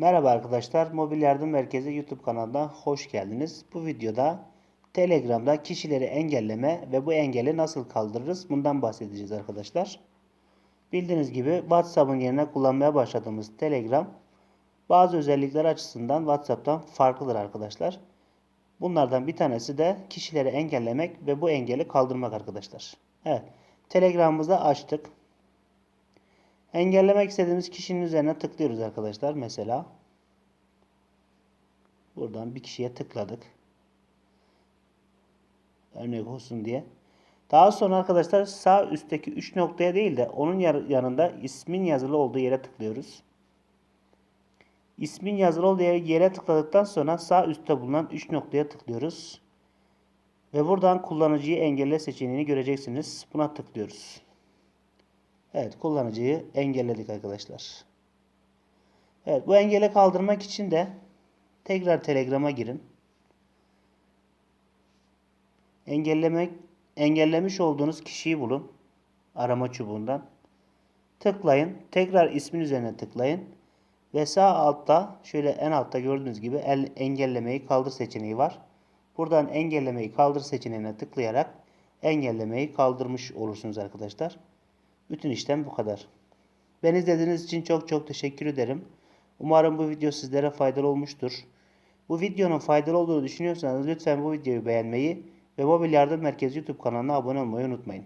Merhaba arkadaşlar, Mobil Yardım Merkezi YouTube kanalına hoş geldiniz. Bu videoda Telegram'da kişileri engelleme ve bu engeli nasıl kaldırırız bundan bahsedeceğiz arkadaşlar. Bildiğiniz gibi WhatsApp'ın yerine kullanmaya başladığımız Telegram bazı özellikler açısından WhatsApp'tan farklıdır arkadaşlar. Bunlardan bir tanesi de kişileri engellemek ve bu engeli kaldırmak arkadaşlar. Evet, Telegram'ımızı açtık. Engellemek istediğimiz kişinin üzerine tıklıyoruz arkadaşlar. Mesela buradan bir kişiye tıkladık. Örnek olsun diye. Daha sonra arkadaşlar sağ üstteki 3 noktaya değil de onun yanında ismin yazılı olduğu yere tıklıyoruz. İsmin yazılı olduğu yere tıkladıktan sonra sağ üstte bulunan 3 noktaya tıklıyoruz. Ve buradan kullanıcıyı engelle seçeneğini göreceksiniz. Buna tıklıyoruz. Evet kullanıcıyı engelledik arkadaşlar. Evet bu engeli kaldırmak için de tekrar Telegram'a girin. Engellemek engellemiş olduğunuz kişiyi bulun. Arama çubuğundan. Tıklayın. Tekrar ismin üzerine tıklayın. Ve sağ altta şöyle en altta gördüğünüz gibi el, engellemeyi kaldır seçeneği var. Buradan engellemeyi kaldır seçeneğine tıklayarak engellemeyi kaldırmış olursunuz arkadaşlar. Bütün işlem bu kadar. Beni izlediğiniz için çok çok teşekkür ederim. Umarım bu video sizlere faydalı olmuştur. Bu videonun faydalı olduğunu düşünüyorsanız lütfen bu videoyu beğenmeyi ve Mobil Yardım Merkezi YouTube kanalına abone olmayı unutmayın.